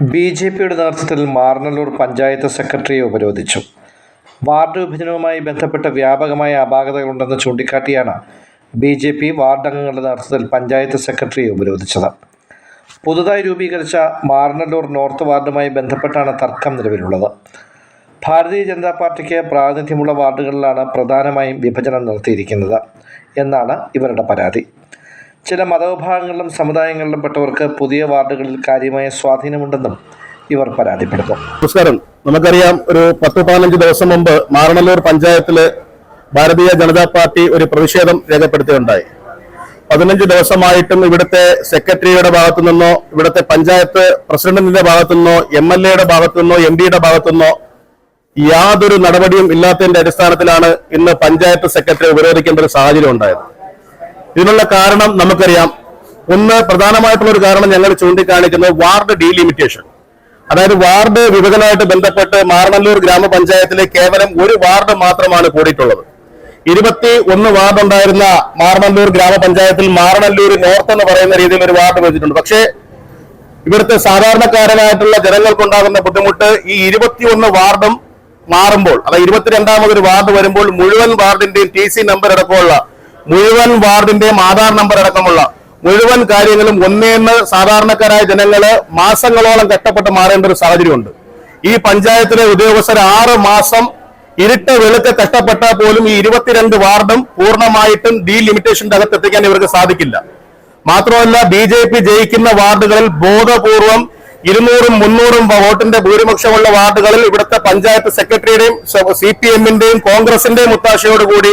B J പിയുടെ നേതൃത്വത്തിൽ മാറനല്ലൂർ പഞ്ചായത്ത് സെക്രട്ടറിയെ ഉപരോധിച്ചു. വാർഡ് വിഭജനവുമായി ബന്ധപ്പെട്ട് വ്യാപകമായ അപാകതകളുണ്ടെന്ന് ചൂണ്ടിക്കാട്ടിയാണ് ബി ജെ പി വാർഡ് അംഗങ്ങളുടെ നേതൃത്വത്തിൽ പഞ്ചായത്ത് സെക്രട്ടറിയെ ഉപരോധിച്ചത്. പുതുതായി രൂപീകരിച്ച മാറനല്ലൂർ നോർത്ത് വാർഡുമായി ബന്ധപ്പെട്ടാണ് തർക്കം നിലവിലുള്ളത്. ഭാരതീയ ജനതാ പാർട്ടിക്ക് പ്രാതിനിധ്യമുള്ള വാർഡുകളിലാണ് പ്രധാനമായും വിഭജനം നടത്തിയിരിക്കുന്നത് എന്നാണ് ഇവരുടെ പരാതി. ചില മതവിഭാഗങ്ങളിലും സമുദായങ്ങളിലും പെട്ടവർക്ക് പുതിയ വാർഡുകളിൽ കാര്യമായ സ്വാധീനമുണ്ടെന്നും ഇവർ പരാതിപ്പെടുന്നു. നമസ്കാരം. നമുക്കറിയാം ഒരു പത്ത് പതിനഞ്ച് ദിവസം മുമ്പ് മാറണല്ലൂർ പഞ്ചായത്തിൽ ഭാരതീയ ജനതാ പാർട്ടി ഒരു പ്രതിഷേധം രേഖപ്പെടുത്തുകയുണ്ടായി. പതിനഞ്ച് ദിവസമായിട്ടും ഇവിടുത്തെ സെക്രട്ടറിയുടെ ഭാഗത്തു നിന്നോ ഇവിടുത്തെ പഞ്ചായത്ത് പ്രസിഡന്റിന്റെ ഭാഗത്തു നിന്നോ എം എൽ എയുടെ ഭാഗത്തു നിന്നോ എം പിയുടെ ഭാഗത്തു നിന്നോ യാതൊരു നടപടിയും ഇല്ലാത്തതിന്റെ അടിസ്ഥാനത്തിലാണ് ഇന്ന് പഞ്ചായത്ത് സെക്രട്ടറി ഉപരോധിക്കേണ്ട ഒരു സാഹചര്യം ഉണ്ടായത്. ഇതിനുള്ള കാരണം നമുക്കറിയാം. ഒന്ന് പ്രധാനമായിട്ടുള്ള ഒരു കാരണം ഞങ്ങൾ ചൂണ്ടിക്കാണിക്കുന്നത് വാർഡ് ഡീലിമിറ്റേഷൻ. അതായത് വാർഡ് വിഭജനമായിട്ട് ബന്ധപ്പെട്ട് മാറനല്ലൂർ ഗ്രാമപഞ്ചായത്തിലെ കേവലം ഒരു വാർഡ് മാത്രമാണ് കൂടിയിട്ടുള്ളത്. ഇരുപത്തി ഒന്ന് വാർഡ് ഉണ്ടായിരുന്ന മാറനല്ലൂർ ഗ്രാമപഞ്ചായത്തിൽ മാറനല്ലൂർ നോർത്ത് എന്ന് പറയുന്ന രീതിയിൽ ഒരു വാർഡ് വെച്ചിട്ടുണ്ട് പക്ഷേ ഇവിടുത്തെ സാധാരണക്കാരനായിട്ടുള്ള ജനങ്ങൾക്കുണ്ടാകുന്ന ബുദ്ധിമുട്ട് ഈ ഇരുപത്തിയൊന്ന് വാർഡും മാറുമ്പോൾ അതായത് ഇരുപത്തിരണ്ടാമതൊരു വാർഡ് വരുമ്പോൾ മുഴുവൻ വാർഡിന്റെയും ടി സി നമ്പർ അടക്കമുള്ള മുഴുവൻ വാർഡിന്റെയും ആധാർ നമ്പർ അടക്കമുള്ള മുഴുവൻ കാര്യങ്ങളും ഒന്നേന്ന് സാധാരണക്കാരായ ജനങ്ങൾ മാസങ്ങളോളം കഷ്ടപ്പെട്ട് മാറേണ്ട ഒരു സാഹചര്യമുണ്ട്. ഈ പഞ്ചായത്തിലെ ഉദ്യോഗസ്ഥർ ആറ് മാസം ഇരുട്ട് വെളുത്ത് കഷ്ടപ്പെട്ടാൽ പോലും ഈ ഇരുപത്തിരണ്ട് വാർഡും പൂർണമായിട്ടും ഡീലിമിറ്റേഷന്റെ അകത്ത് എത്തിക്കാൻ ഇവർക്ക് സാധിക്കില്ല. മാത്രമല്ല ബി ജെ പി ജയിക്കുന്ന വാർഡുകളിൽ ബോധപൂർവം ഇരുന്നൂറും മുന്നൂറും വോട്ടിന്റെ ഭൂരിപക്ഷമുള്ള വാർഡുകളിൽ ഇവിടുത്തെ പഞ്ചായത്ത് സെക്രട്ടറിയുടെയും സി പി എമ്മിന്റെയും കോൺഗ്രസിന്റെയും മുത്താശയോടുകൂടി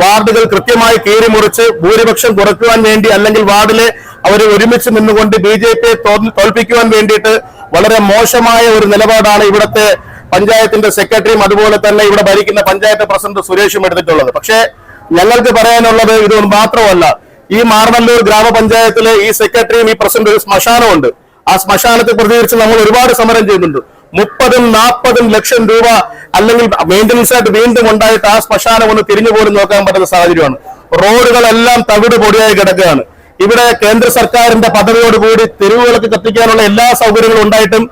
വാർഡുകൾ കൃത്യമായി കീറി മുറിച്ച് ഭൂരിപക്ഷം കുറയ്ക്കുവാൻ വേണ്ടി അല്ലെങ്കിൽ വാർഡിലെ അവർ ഒരുമിച്ച് നിന്നുകൊണ്ട് ബി ജെ പിയെ തോൽപ്പിക്കുവാൻ വേണ്ടിയിട്ട് വളരെ മോശമായ ഒരു നിലപാടാണ് ഇവിടുത്തെ പഞ്ചായത്തിന്റെ സെക്രട്ടറിയും അതുപോലെ തന്നെ ഇവിടെ ഭരിക്കുന്ന പഞ്ചായത്ത് പ്രസിഡന്റ് സുരേഷും എടുത്തിട്ടുള്ളത്. പക്ഷേ ഞങ്ങൾക്ക് പറയാനുള്ളത് ഇത് മാത്രമല്ല. ഈ മാർമല്ലൂർ ഗ്രാമപഞ്ചായത്തിലെ ഈ സെക്രട്ടറിയും ഈ പ്രസിഡന്റ് ഒരു ശ്മശാനമുണ്ട്. ആ ശ്മശാനത്തെ പ്രതികരിച്ച് നമ്മൾ ഒരുപാട് സമരം ചെയ്യുന്നുണ്ട് മുപ്പതും നാൽപ്പതും ലക്ഷം രൂപ അല്ലെങ്കിൽ മെയിന്റനൻസ് ആയിട്ട് വീണ്ടും ഉണ്ടായിട്ട് ആ ശ്മശാനം ഒന്ന് തിരിഞ്ഞു പോലും നോക്കാൻ പറ്റുന്ന സാഹചര്യമാണ്. റോഡുകളെല്ലാം തവിട് പൊടിയായി കിടക്കുകയാണ്. ഇവിടെ കേന്ദ്ര സർക്കാരിന്റെ പദ്ധതിയോടുകൂടി തെരുവുകൾക്ക് കത്തിക്കാനുള്ള എല്ലാ സൗകര്യങ്ങളും ഉണ്ടായിട്ടും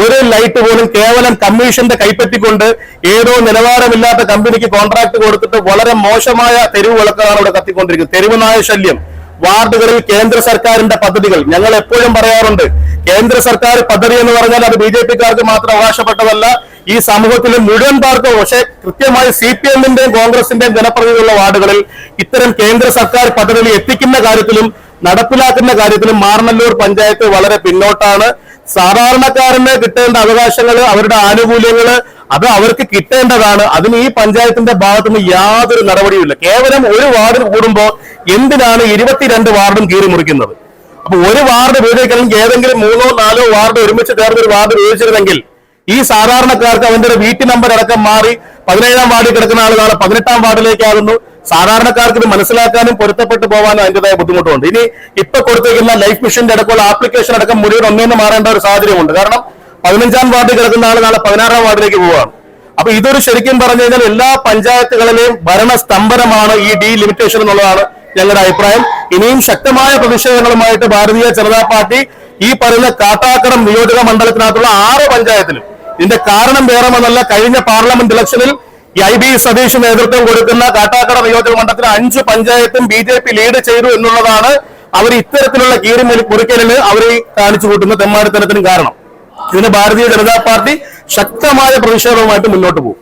ഒരു ലൈറ്റ് പോലും കേവലം കമ്മീഷന്റെ കൈപ്പറ്റിക്കൊണ്ട് ഏതോ നിലവാരമില്ലാത്ത കമ്പനിക്ക് കോൺട്രാക്ട് കൊടുത്തിട്ട് വളരെ മോശമായ തെരുവ് വിളക്കുകളാണ് ഇവിടെ കത്തിക്കൊണ്ടിരിക്കുന്നത്. തെരുവ് നായ ശല്യം. വാർഡുകളിൽ കേന്ദ്ര സർക്കാരിന്റെ പദ്ധതികൾ. ഞങ്ങൾ എപ്പോഴും പറയാറുണ്ട് കേന്ദ്ര സർക്കാർ പദ്ധതി എന്ന് പറഞ്ഞാൽ അത് ബി ജെ പിക്കാർക്ക് മാത്രം അവകാശപ്പെട്ടതല്ല ഈ സമൂഹത്തിലെ മുഴുവൻ പേർക്കും. പക്ഷേ കൃത്യമായി സി പി എമ്മിന്റെയും കോൺഗ്രസിന്റെയും ജനപ്രതിനിധിയുള്ള വാർഡുകളിൽ ഇത്തരം കേന്ദ്ര സർക്കാർ പദ്ധതികൾ എത്തിക്കുന്ന കാര്യത്തിലും നടപ്പിലാക്കുന്ന കാര്യത്തിലും മാറനല്ലൂർ പഞ്ചായത്ത് വളരെ പിന്നോട്ടാണ്. സാധാരണക്കാരന് കിട്ടേണ്ട അവകാശങ്ങൾ അവരുടെ ആനുകൂല്യങ്ങൾ അത് അവർക്ക് കിട്ടേണ്ടതാണ്. അതിന് ഈ പഞ്ചായത്തിന്റെ ഭാഗത്തുനിന്ന് യാതൊരു നടപടിയുമില്ല. കേവലം ഒരു വാർഡിൽ കൂടുമ്പോൾ എന്തിനാണ് ഇരുപത്തിരണ്ട് വാർഡും കീറി മുറിക്കുന്നത്? അപ്പൊ ഒരു വാർഡ് ഉപയോഗിക്കണമെങ്കിൽ ഏതെങ്കിലും മൂന്നോ നാലോ വാർഡ് ഒരുമിച്ച് ചേർന്ന് ഒരു വാർഡ് ഉപയോഗിച്ചിരുന്നെങ്കിൽ ഈ സാധാരണക്കാർക്ക് അവന്റെ വീട്ടു നമ്പർ അടക്കം മാറി പതിനേഴാം വാർഡിൽ കിടക്കുന്ന ആൾ നാളെ പതിനെട്ടാം വാർഡിലേക്കാകുന്നു. സാധാരണക്കാർക്ക് ഇത് മനസ്സിലാക്കാനും പൊരുത്തപ്പെട്ടു പോകാനും അതിന്റെതായ ബുദ്ധിമുട്ടുണ്ട്. ഇനി ഇപ്പൊ കൊടുത്തേക്കുന്ന ലൈഫ് മിഷന്റെ അടക്കമുള്ള ആപ്ലിക്കേഷൻ അടക്കം മുഴുവൻ ഒന്നേന്ന് മാറേണ്ട ഒരു സാഹചര്യമുണ്ട്. കാരണം പതിനഞ്ചാം വാർഡിൽ കിടക്കുന്ന ആൾ നാളെ പതിനാറാം വാർഡിലേക്ക് പോവുകയാണ്. അപ്പൊ ഇതൊരു ശരിക്കും പറഞ്ഞു കഴിഞ്ഞാൽ എല്ലാ പഞ്ചായത്തുകളിലെയും ഭരണ സ്തംഭനമാണ് ഈ ഡി ലിമിറ്റേഷൻ എന്നുള്ളതാണ് ഞങ്ങളുടെ അഭിപ്രായം. ഇനിയും ശക്തമായ പ്രതിഷേധങ്ങളുമായിട്ട് ഭാരതീയ ജനതാ പാർട്ടി ഈ പറയുന്ന കാട്ടാക്കടം നിയോജക മണ്ഡലത്തിനകത്തുള്ള ആറ് പഞ്ചായത്തിലും. ഇതിന്റെ കാരണം വേറെമെന്നല്ല കഴിഞ്ഞ പാർലമെന്റ് ഇലക്ഷനിൽ ഈ ഐ ബി സതീഷ് നേതൃത്വം കൊടുക്കുന്ന കാട്ടാക്കട നിയോജക മണ്ഡലത്തിലെ അഞ്ച് പഞ്ചായത്തും ബി ജെ പി ലീഡ് ചെയ്തു എന്നുള്ളതാണ് അവർ ഇത്തരത്തിലുള്ള കീറി മുറിക്കലിന് അവർ കാണിച്ചു കൂട്ടുന്ന തെമ്മാടിത്തരത്തിനും കാരണം. ഇതിന് ഭാരതീയ ജനതാ പാർട്ടി ശക്തമായ പ്രതിഷേധവുമായിട്ട് മുന്നോട്ട് പോകും.